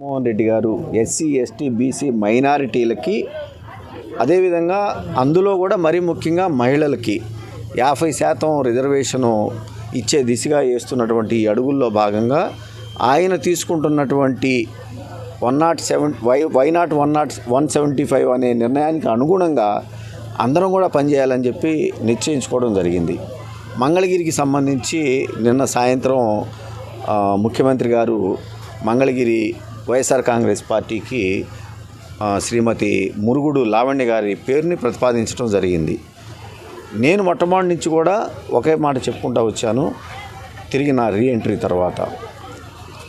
జగన్మోహన్ రెడ్డి గారు SC ST BC మైనారిటీలకి అదేవిధంగా అందులో కూడా మరీ ముఖ్యంగా మహిళలకి యాభై శాతం రిజర్వేషను ఇచ్చే దిశగా వేస్తున్నటువంటి ఈ అడుగుల్లో భాగంగా ఆయన తీసుకుంటున్నటువంటి one nought seven Y Y nought one nought one seventy five అనే నిర్ణయానికి అనుగుణంగా అందరం కూడా పనిచేయాలని చెప్పి నిశ్చయించుకోవడం జరిగింది. మంగళగిరికి సంబంధించి నిన్న సాయంత్రం ముఖ్యమంత్రి గారు మంగళగిరి వైఎస్ఆర్ కాంగ్రెస్ పార్టీకి శ్రీమతి మురుగుడు లావణ్య గారి పేరుని ప్రతిపాదించడం జరిగింది. నేను మొట్టమొదటి నుంచి కూడా ఒకే మాట చెప్పుకుంటూ వచ్చాను తిరిగి నా రీఎంట్రీ తర్వాత.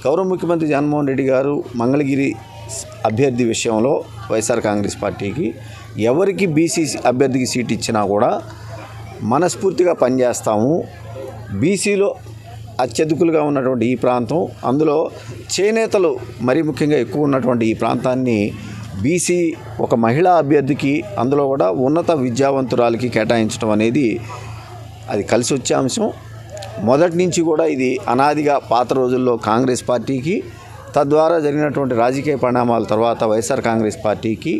గౌరవ ముఖ్యమంత్రి జగన్మోహన్ రెడ్డి గారు మంగళగిరి అభ్యర్థి విషయంలో వైఎస్ఆర్ కాంగ్రెస్ పార్టీకి ఎవరికి బీసీ అభ్యర్థికి సీట్ ఇచ్చినా కూడా మనస్ఫూర్తిగా పనిచేస్తాము. బీసీలో అత్యధికులుగా ఉన్నటువంటి ఈ ప్రాంతం. అందులో చేనేతలు మరీ ముఖ్యంగా ఎక్కువ ఉన్నటువంటి ఈ ప్రాంతాన్ని బీసీ ఒక మహిళా అభ్యర్థికి అందులో కూడా ఉన్నత విద్యావంతురాలకి కేటాయించడం అనేది అది కలిసి వచ్చే అంశం. మొదటి నుంచి కూడా ఇది అనాదిగా పాత రోజుల్లో కాంగ్రెస్ పార్టీకి తద్వారా జరిగినటువంటి రాజకీయ పరిణామాల తర్వాత వైఎస్ఆర్ కాంగ్రెస్ పార్టీకి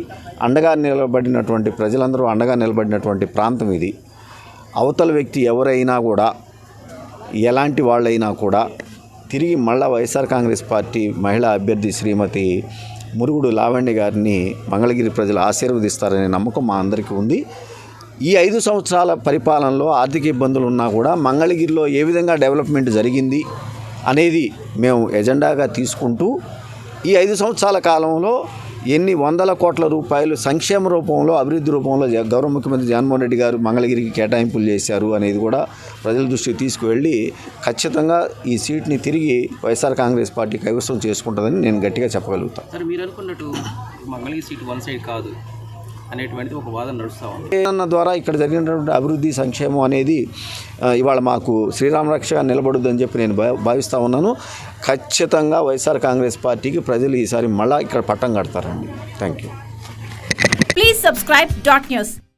అండగా నిలబడినటువంటి ప్రజలందరూ అండగా నిలబడినటువంటి ప్రాంతం ఇది. అవతల వ్యక్తి ఎవరైనా కూడా ఎలాంటి వాళ్ళైనా కూడా తిరిగి మళ్ళా వైఎస్ఆర్ కాంగ్రెస్ పార్టీ మహిళా అభ్యర్థి శ్రీమతి మురుగుడు లావణ్య గారిని మంగళగిరి ప్రజలు ఆశీర్వదిస్తారనే నమ్మకం మా అందరికీ ఉంది. ఈ ఐదు సంవత్సరాల పరిపాలనలో ఆర్థిక ఇబ్బందులు ఉన్నా కూడా మంగళగిరిలో ఏ విధంగా డెవలప్మెంట్ జరిగింది అనేది మేము ఎజెండాగా తీసుకుంటూ ఈ ఐదు సంవత్సరాల కాలంలో ఎన్ని వందల కోట్ల రూపాయలు సంక్షేమ రూపంలో అభివృద్ధి రూపంలో గౌరవ ముఖ్యమంత్రి జగన్మోహన్ రెడ్డి గారు మంగళగిరికి కేటాయింపులు చేశారు అనేది కూడా ప్రజల దృష్టికి తీసుకువెళ్ళి ఖచ్చితంగా ఈ సీట్ని తిరిగి వైఎస్ఆర్ కాంగ్రెస్ పార్టీ కైవసం చేసుకుంటుందని నేను గట్టిగా చెప్పగలుగుతాను సార్ మీరు అనుకున్నట్టు మంగళగిరి సీట్ వన్ సైడ్ కాదు. అనేటువంటిది ఒక వాదన నడుస్తూ ఉంది. అన్న ద్వారా ఇక్కడ జరిగినటువంటి అభివృద్ధి సంక్షేమం అనేది ఇవాళ మాకు శ్రీరామ రక్షగా నిలబడుద్దని చెప్పి నేను భా- భావిస్తా ఉన్నాను. ఖచ్చితంగా వైఎస్ఆర్ కాంగ్రెస్ పార్టీకి ప్రజలు ఈసారి మళ్ళా ఇక్కడ పట్టం కడతారండి. Thank you Please subscribe dot news.